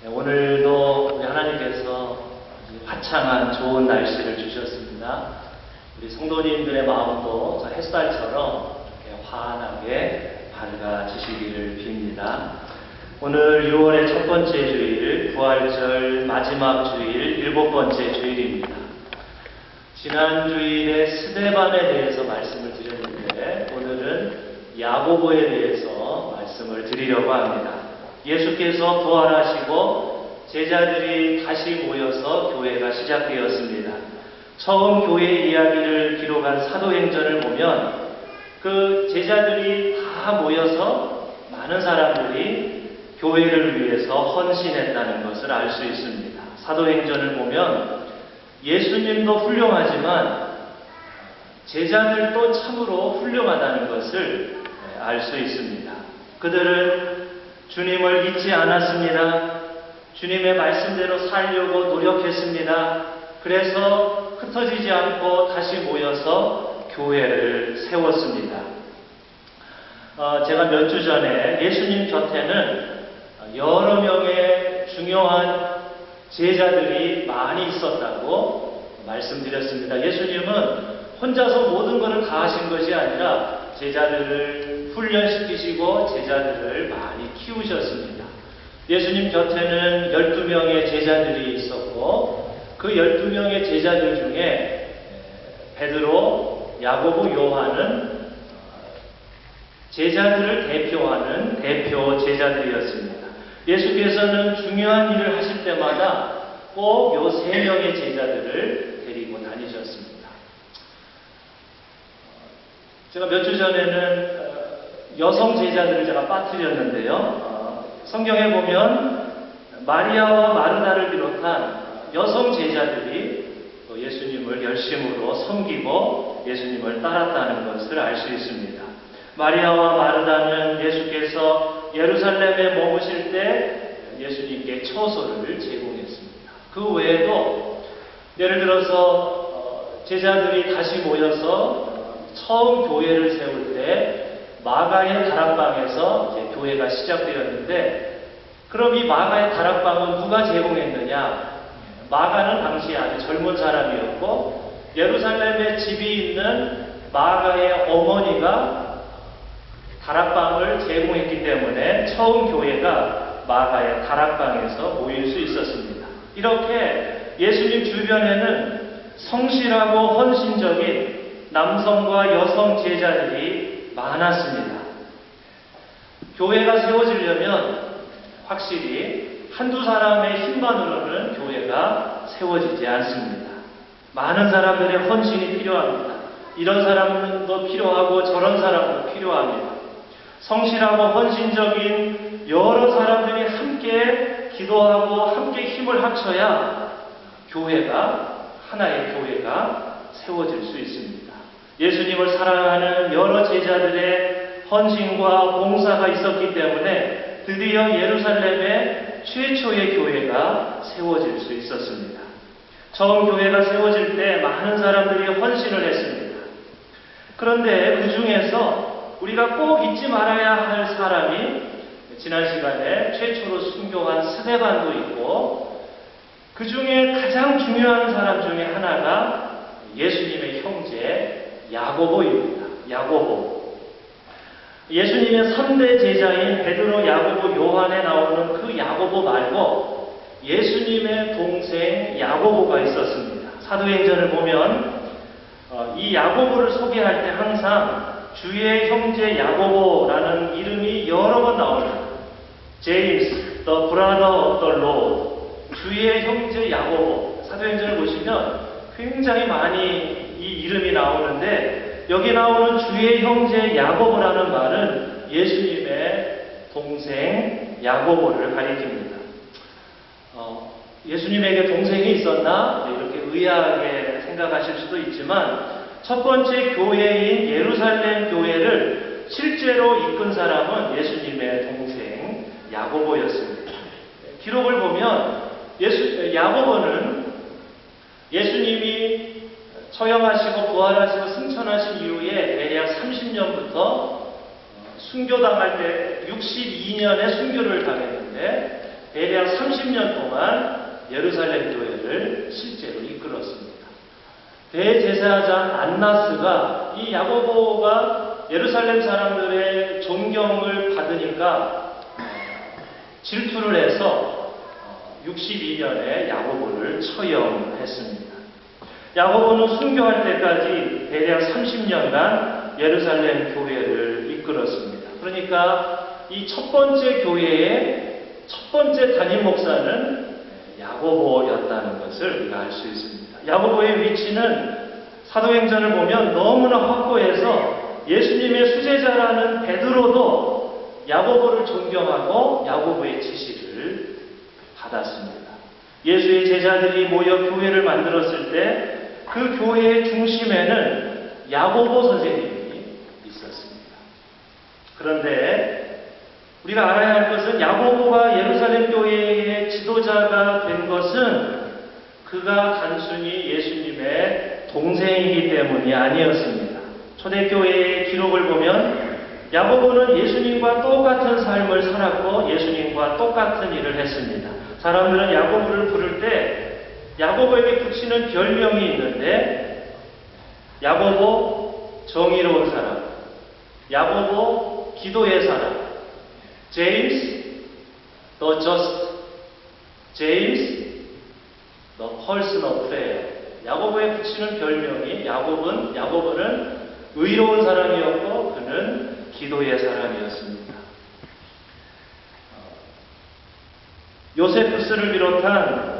네, 오늘도 우리 하나님께서 화창한 좋은 날씨를 주셨습니다. 우리 성도님들의 마음도 저 햇살처럼 이렇게 환하게 밝아지시기를 빕니다. 오늘 6월의 첫 번째 주일, 부활절 마지막 주일, 일곱 번째 주일입니다. 지난 주일에 스데반에 대해서 말씀을 드렸는데 오늘은 야고보에 대해서 말씀을 드리려고 합니다. 예수께서 부활하시고 제자들이 다시 모여서 교회가 시작되었습니다. 처음 교회 이야기를 기록한 사도행전을 보면 그 제자들이 다 모여서 많은 사람들이 교회를 위해서 헌신했다는 것을 알 수 있습니다. 사도행전을 보면 예수님도 훌륭하지만 제자들도 참으로 훌륭하다는 것을 알 수 있습니다. 그들은 주님을 잊지 않았습니다. 주님의 말씀대로 살려고 노력했습니다. 그래서 흩어지지 않고 다시 모여서 교회를 세웠습니다. 어, 제가 몇 주 전에 예수님 곁에는 여러 명의 중요한 제자들이 많이 있었다고 말씀드렸습니다. 예수님은 혼자서 모든 것을 다 하신 것이 아니라 제자들을 훈련시키시고 제자들을 많이 키우셨습니다. 예수님 곁에는 12명의 제자들이 있었고 그 12명의 제자들 중에 베드로, 야고보, 요한은 제자들을 대표하는 대표 제자들이었습니다. 예수께서는 중요한 일을 하실 때마다 꼭 요 세 명의 제자들을 데리고 다니셨습니다. 제가 몇 주 전에는 여성 제자들을 제가 빠뜨렸는데요. 어, 성경에 보면 마리아와 마르다를 비롯한 여성 제자들이 예수님을 열심으로 섬기고 예수님을 따랐다는 것을 알 수 있습니다. 마리아와 마르다는 예수께서 예루살렘에 머무실 때 예수님께 처소를 제공했습니다. 그 외에도 예를 들어서 제자들이 다시 모여서 처음 교회를 세울 때 마가의 다락방에서 교회가 시작되었는데 그럼 이 마가의 다락방은 누가 제공했느냐? 마가는 당시 아주 젊은 사람이었고 예루살렘에 집이 있는 마가의 어머니가 다락방을 제공했기 때문에 처음 교회가 마가의 다락방에서 모일 수 있었습니다. 이렇게 예수님 주변에는 성실하고 헌신적인 남성과 여성 제자들이 많았습니다. 교회가 세워지려면 확실히 한두 사람의 힘만으로는 교회가 세워지지 않습니다. 많은 사람들의 헌신이 필요합니다. 이런 사람도 필요하고 저런 사람도 필요합니다. 성실하고 헌신적인 여러 사람들이 함께 기도하고 함께 힘을 합쳐야 교회가 하나의 교회가 세워질 수 있습니다. 예수님을 사랑하는 여러 제자들의 헌신과 봉사가 있었기 때문에 드디어 예루살렘에 최초의 교회가 세워질 수 있었습니다. 처음 교회가 세워질 때 많은 사람들이 헌신을 했습니다. 그런데 그 중에서 우리가 꼭 잊지 말아야 할 사람이 지난 시간에 최초로 순교한 스데반도 있고 그 중에 가장 중요한 사람 중에 하나가 예수님의 형제 야고보입니다. 야고보. 예수님의 3대 제자인 베드로, 야고보, 요한에 나오는 그 야고보 말고 예수님의 동생 야고보가 있었습니다. 사도행전을 보면 이 야고보를 소개할 때 항상 주의 형제 야고보라는 이름이 여러 번 나옵니다. 제임스, brother of the Lord. 주의 형제 야고보. 사도행전을 보시면 굉장히 많이 이 이름이 나오는데 여기 나오는 주의 형제 야고보라는 말은 예수님의 동생 야고보를 가리킵니다. 어, 예수님에게 동생이 있었나? 이렇게 의아하게 생각하실 수도 있지만 첫 번째 교회인 예루살렘 교회를 실제로 이끈 사람은 예수님의 동생 야고보였습니다. 기록을 보면 예수, 야고보는 예수님이 처형하시고 부활하시고 승천하신 이후에 대략 30년부터 순교당할 때 62년에 순교를 당했는데 대략 30년 동안 예루살렘 교회를 실제로 이끌었습니다. 대제사장 안나스가 이 야고보가 예루살렘 사람들의 존경을 받으니까 질투를 해서 62년에 야고보를 처형했습니다. 야고보는 순교할 때까지 대략 30년간 예루살렘 교회를 이끌었습니다. 그러니까 이 첫 번째 교회의 첫 번째 담임 목사는 야고보였다는 것을 우리가 알 수 있습니다. 야고보의 위치는 사도행전을 보면 너무나 확고해서 예수님의 수제자라는 베드로도 야고보를 존경하고 야고보의 지시를 받았습니다. 예수의 제자들이 모여 교회를 만들었을 때 그 교회의 중심에는 야고보 선생님이 있었습니다. 그런데 우리가 알아야 할 것은 야고보가 예루살렘 교회의 지도자가 된 것은 그가 단순히 예수님의 동생이기 때문이 아니었습니다. 초대교회의 기록을 보면 야고보는 예수님과 똑같은 삶을 살았고 예수님과 똑같은 일을 했습니다. 사람들은 야고보를 부를 때 야고보에게 붙이는 별명이 있는데 야고보 정의로운 사람, 야고보 기도의 사람, 제임스 the just, 제임스 person of prayer. 야고보에 붙이는 별명이 야고보는 야고보는 의로운 사람이었고 그는 기도의 사람이었습니다. 요세푸스를 비롯한 그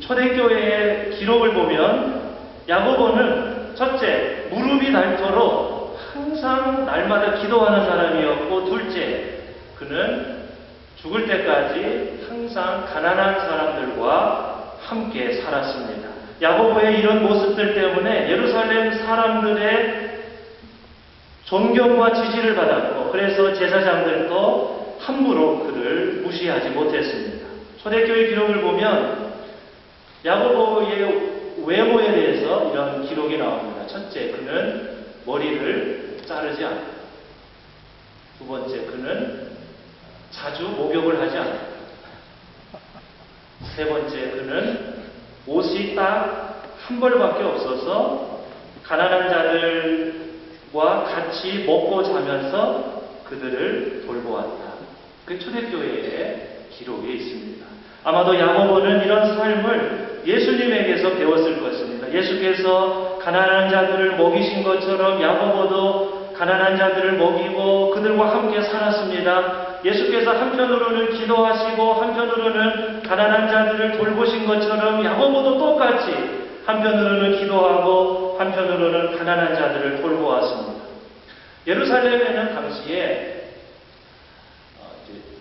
초대교회의 기록을 보면 야고보는 첫째 무릎이 닳도록 항상 날마다 기도하는 사람이었고 둘째 그는 죽을 때까지 항상 가난한 사람들과 함께 살았습니다. 야고보의 이런 모습들 때문에 예루살렘 사람들의 존경과 지지를 받았고 그래서 제사장들도 함부로 그를 무시하지 못했습니다. 초대교회 기록을 보면 야고보의 외모에 대해서 이런 기록이 나옵니다. 첫째, 그는 머리를 자르지 않고 두 번째, 그는 자주 목욕을 하지 않고 세 번째, 그는 옷이 딱 한 벌밖에 없어서 가난한 자들과 같이 먹고 자면서 그들을 돌보았다. 그 초대교회의 기록에 있습니다. 아마도 야고보는 이런 삶을 예수님에게서 배웠을 것입니다. 예수께서 가난한 자들을 먹이신 것처럼 야고보도 가난한 자들을 먹이고 그들과 함께 살았습니다. 예수께서 한편으로는 기도하시고 한편으로는 가난한 자들을 돌보신 것처럼 야고보도 똑같이 한편으로는 기도하고 한편으로는 가난한 자들을 돌보았습니다. 예루살렘에는 당시에 어,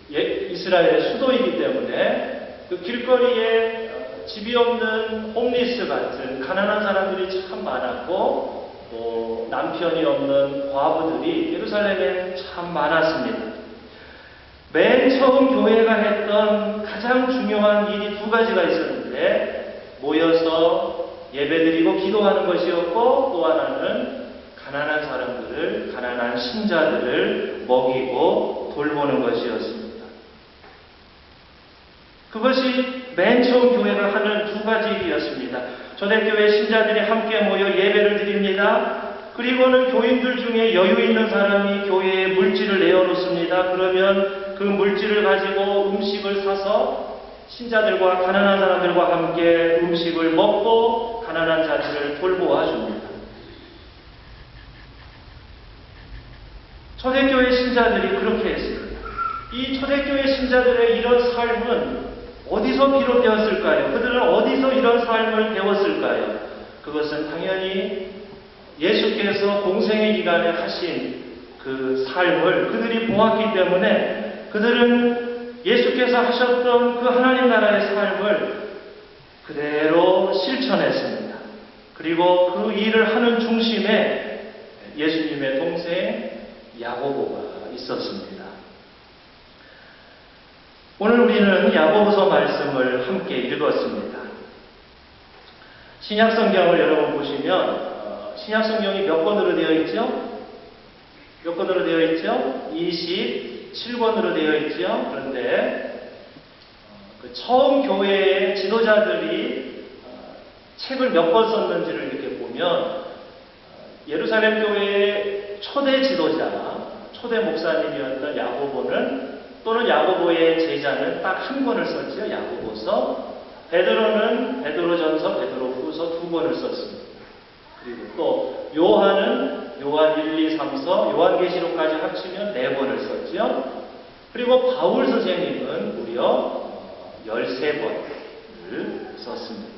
이스라엘의 수도이기 때문에 그 길거리에 집이 없는 홈리스 같은 가난한 사람들이 참 많았고 또 남편이 없는 과부들이 예루살렘에 참 많았습니다. 맨 처음 교회가 했던 가장 중요한 일이 두 가지가 있었는데 모여서 예배드리고 기도하는 것이었고 또 하나는 가난한 사람들을 가난한 신자들을 먹이고 돌보는 것이었습니다. 그것이 맨 처음 교회가 하는 두 가지 일이었습니다. 초대교회 신자들이 함께 모여 예배를 드립니다. 그리고는 교인들 중에 여유 있는 사람이 교회에 물질을 내어놓습니다. 그러면 그 물질을 가지고 음식을 사서 신자들과 가난한 사람들과 함께 음식을 먹고 가난한 자들을 돌보아 줍니다. 초대교회 신자들이 그렇게 했습니다. 이 초대교회 신자들의 이런 삶은 어디서 비롯되었을까요? 그들은 어디서 이런 삶을 배웠을까요? 그것은 당연히 예수께서 공생의 기간에 하신 그 삶을 그들이 보았기 때문에 그들은 예수께서 하셨던 그 하나님 나라의 삶을 그대로 실천했습니다. 그리고 그 일을 하는 중심에 예수님의 동생 야고보가 있었습니다. 오늘 우리는 야고보서 말씀을 함께 읽었습니다. 신약 성경을 여러분 보시면 어, 신약 성경이 몇 권으로 되어 있죠? 몇 권으로 되어 있죠? 27권으로 되어 있죠. 그런데 처음 교회의 지도자들이 어, 책을 몇번 썼는지를 이렇게 보면 어, 예루살렘 교회의 초대 지도자, 초대 목사님이었던 야고보는 또는 야고보의 제자는 딱 한 권을 썼지요. 야고보서. 베드로는 베드로전서, 베드로후서 두 권을 썼습니다. 그리고 또 요한은 요한 1, 2, 3서, 요한계시록까지 합치면 네 권을 썼지요. 그리고 바울 선생님은 무려 13권을 썼습니다.